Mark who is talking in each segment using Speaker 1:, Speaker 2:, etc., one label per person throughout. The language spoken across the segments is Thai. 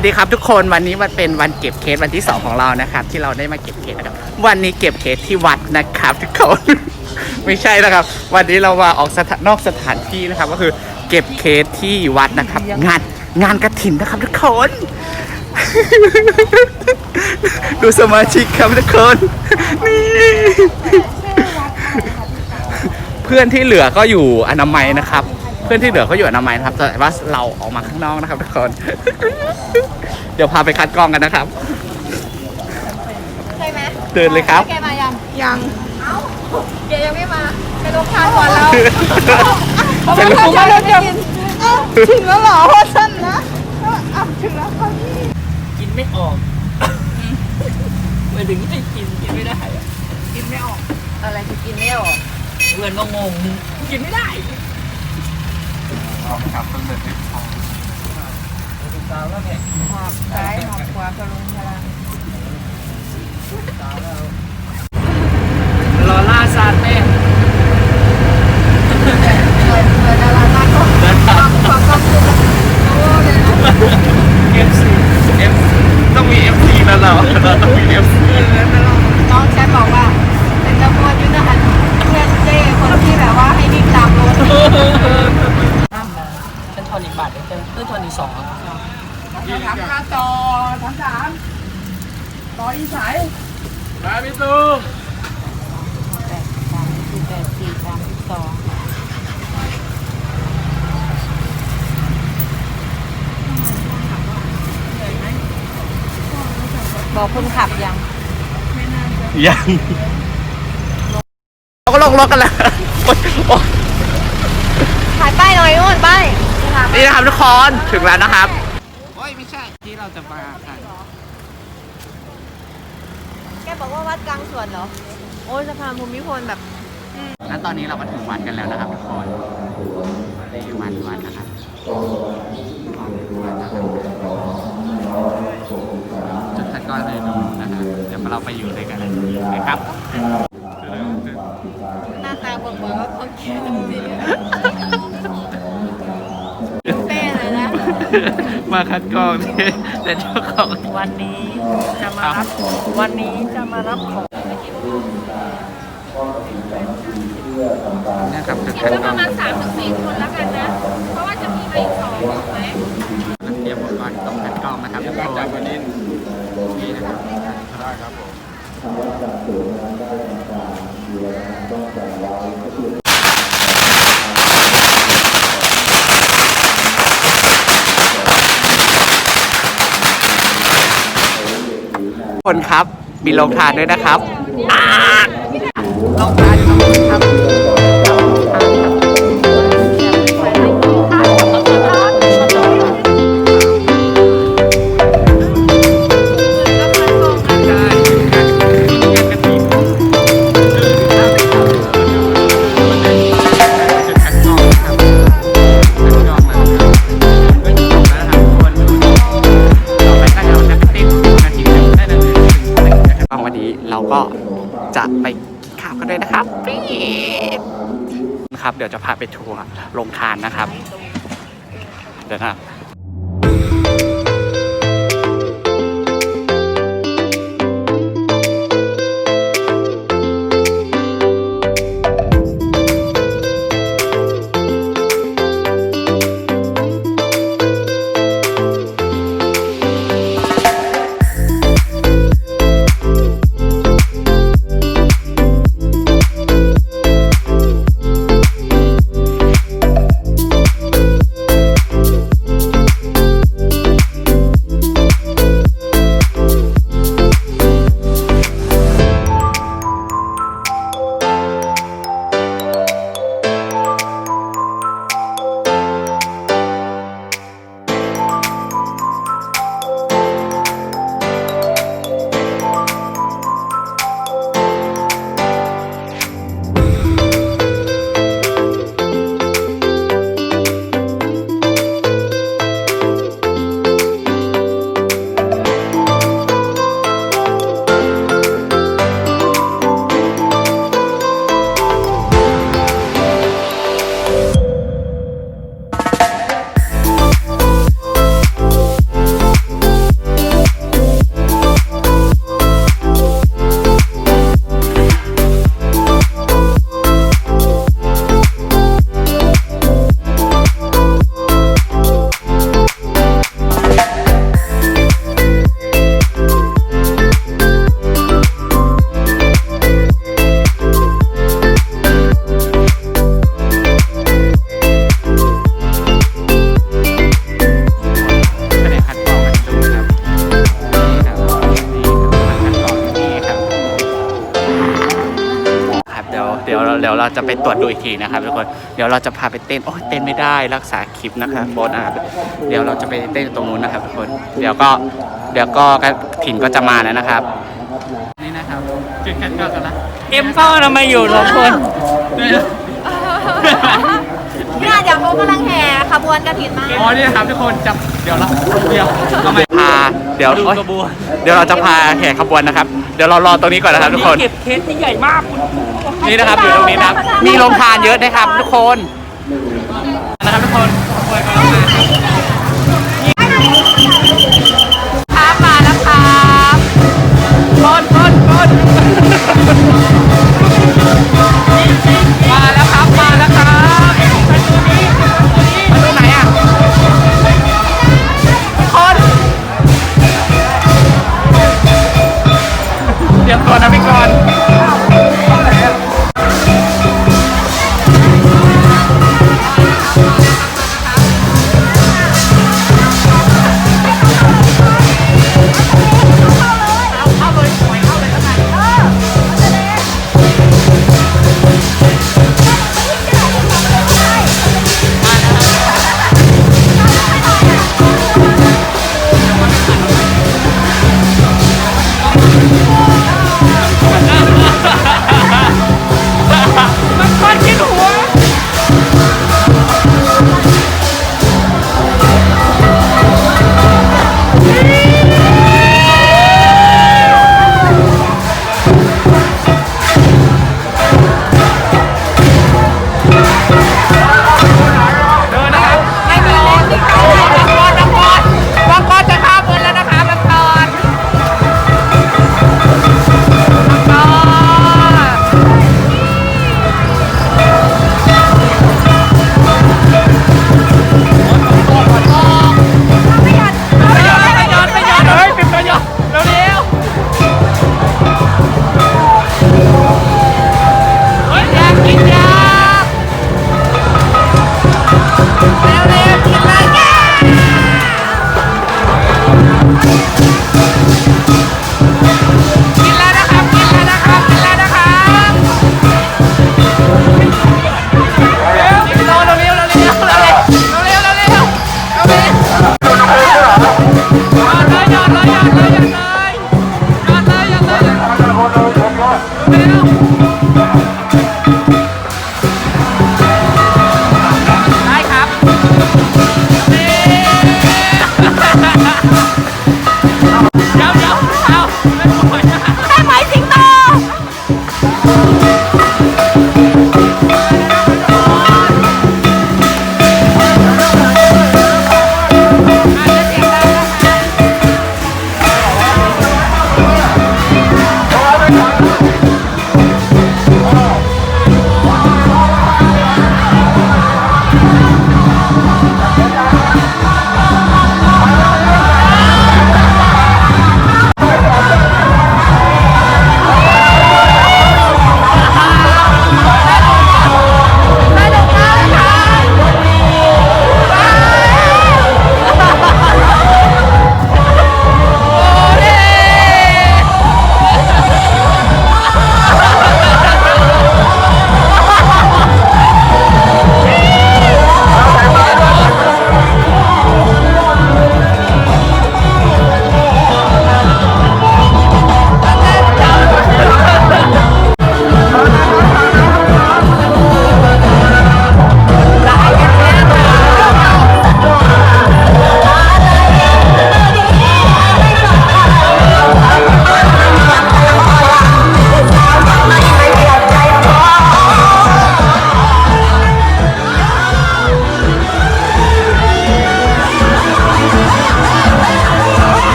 Speaker 1: วัสดีครับทุกคนวันนี้มันเป็นวันเก็บเคสวันที่ 2 ของเรานะครับ ที่เราได้มาเก็บเคสนะครับวันนี้เก็บเคสที่วัดนะครับทุกคน ไม่ใช่นะครับ วันนี้เรามาออกสถานนอกสถานที่นะครับ ก็คือเก็บเคสที่วัดนะครับ งานงานกระถินนะครับทุกคน ดูสมาชิกครับทุกคนนี่เพื่อนที่เหลือก็อยู่อนามัยนะครับเพื่อนที่เหลือก็อยู่อนามัยนะครับ แต่ว่าเราออกมาข้างนอกนะครับทุกคน เดี๋ยวพาไปคัดกรองกันนะครับ
Speaker 2: ใช่ไหม
Speaker 1: เดินเลยครับ
Speaker 2: แกมายังยัง เอ้าแกยังไม่มาไปลงทานก่อนเรา
Speaker 1: เป็นลูก
Speaker 2: เพราะว่าถ้าฉันไม่กินเอ้าถึงแล้วเหรอเพราะฉันนะอ้าวถึงแล้วค่ะพี่
Speaker 3: กินไม่ออกหมายถึงไม่กินกินไม่ได้อะ
Speaker 2: กินไม่ออก อะไรคือกินไม่ออก
Speaker 3: เพื่อนก็งงกินไม่ได้ สาวแล้วแก
Speaker 2: หอบซ้ายหอบขวาพลุงพลัง
Speaker 3: รอล่าซาเต้
Speaker 2: เปิดเปิดดาราหน้าก็
Speaker 3: เดินทาง
Speaker 2: ขอบคุณโอ้เลยนะ
Speaker 3: เอฟซี
Speaker 1: เอฟต้องมี FC แล้วเราเราต้องมี FC
Speaker 2: น้องแชทบอกว่า เป็นตำรวจยุทธหันเพื่อนเจ้คนที่แบบว่าให้วิ่งตามรถ
Speaker 3: ฉันทอนอีกบาทเดียวเพิ่มทอนอีกสอง
Speaker 2: ถามค่าจอถามถามต่ออีสาย
Speaker 3: มาพี่ตู
Speaker 2: แปดสามสี่แปดสี่สามสองบอกคนขับยัง
Speaker 1: ยังเราก็ลงรถกันแล้วโอ๊ยโอ๊ย
Speaker 2: ถ่ายป้ายหน่อยนู่นป้าย
Speaker 1: นี่นะครับทุกคนถึงแล้วนะครับ โอ้ยไม่ใช่ที่เราจะมากัน
Speaker 2: แกบอกว่าวัดกลางสวนเหรอ โอ้ยสะพานภูมิพลแบบ
Speaker 1: และตอนนี้เราก็ถึงวัดกันแล้วนะครับทุกคนถึงวัดวัดนะครับวัดนะครับจุดคัดกรองเลยดูนะครับเดี๋ยวเราไปอยู่ด้วยกันนะครับ
Speaker 2: หน้าตาบอกว่าคนแก่จริงๆเป้เลยนะ
Speaker 1: มาคัดกรองที่แต่เจ้าของ
Speaker 3: วันนี้จะมารับวันนี้จะมารับของ
Speaker 1: นะครับจุดคัดกรอง
Speaker 2: สามถึงสี่คนแล้วกันนะ เพราะว่าจะมีมาอีกสองถูกไหม
Speaker 1: เตรียมอุปกรณ์ต้องคัดกรองนะครับทุกคนนี่นะครับค นครับ มีโรงทานด้วยนะครับอ่าโรงทานครับ เราก็จะไปกินข้าวกันด้วยนะครับปี๊ดนะครับ เดี๋ยวจะพาไปทัวร์โรงทานนะครับ เดี๋ยวนะ ไปตรวจดูอีกทีนะครับทุกคนเดี๋ยวเราจะพาไปเต้นโอ้ยเต้นไม่ได้รักษาคลิปนะครับโบนนะครับเดี๋ยวเราจะไปเต้นตรงนู้นนะครับทุกคนเดี๋ยวก็เดี๋ยวก็ถิ่นก็จะมาแล้วนะครับนี่นะครับจุดคัดกรองกันละ
Speaker 3: เอ็มเฝ้าทำไมอยู่สองคน
Speaker 2: เนี่ยเดี๋ยวเขากำลังแห่ขบวนกระถินมา
Speaker 1: อ๋อนี่นะครับทุกคนจะเดี๋ยวเราเดี๋ยวทำไมพาเดี๋ยว
Speaker 3: ดู
Speaker 1: โอ๊ย
Speaker 3: กระบวน
Speaker 1: เดี๋ยวเราจะพาแห่ขบวนนะครับ เดี๋ยวเรารอตรงนี้ก่อนนะครับทุกคน
Speaker 3: เก็บเคสที่ใหญ่มากคุณ
Speaker 1: นี่นะครับอยู่ตรงนี้นะครับ มีโรงทานเยอะนะครับทุกคนนะครับทุกคน
Speaker 2: ครับมาแล้วครับ
Speaker 1: คนคนคนมาแล้วครับมาแล้วครับประตูไหนอะคนเตรียมตัวนะพี่กร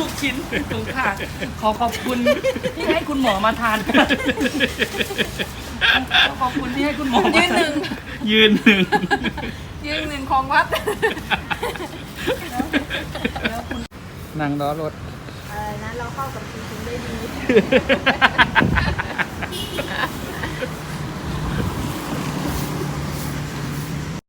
Speaker 1: ทุกชิ้นถุงค่ะ
Speaker 3: ขอขอบคุณที่ให้คุณหมอมาทานขอบคุณที่ให้คุณหมอ
Speaker 2: ยืนหนึ่ง
Speaker 1: ยืนหนึ่ง
Speaker 2: ยืนหนึ่งของวัด
Speaker 1: นั่งล้อรถ
Speaker 2: อะไรนะเราเข้ากับคุณคุณได้ดี